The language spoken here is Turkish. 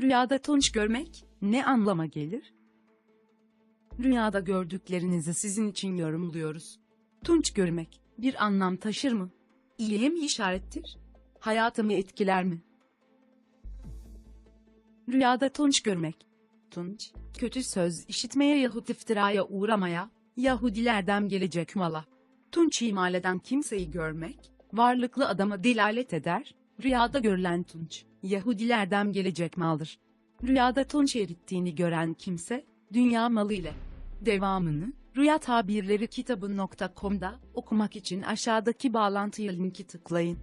Rüyada tunç görmek ne anlama gelir? Rüyada gördüklerinizi sizin için yorumluyoruz. Tunç görmek bir anlam taşır mı? İyiye mi işarettir? Hayatımı etkiler mi? Rüyada tunç görmek. Tunç, kötü söz işitmeye yahut iftiraya uğramaya, Yahudilerden gelecek mala. Tunç imal eden kimseyi görmek, varlıklı adama delalet eder, rüyada görülen tunç, Yahudilerden gelecek maldır. Rüyada tunç erittiğini gören kimse, dünya malı ile. Devamını, Rüya Tabirleri kitabı.com'da okumak için aşağıdaki bağlantıya linki tıklayın.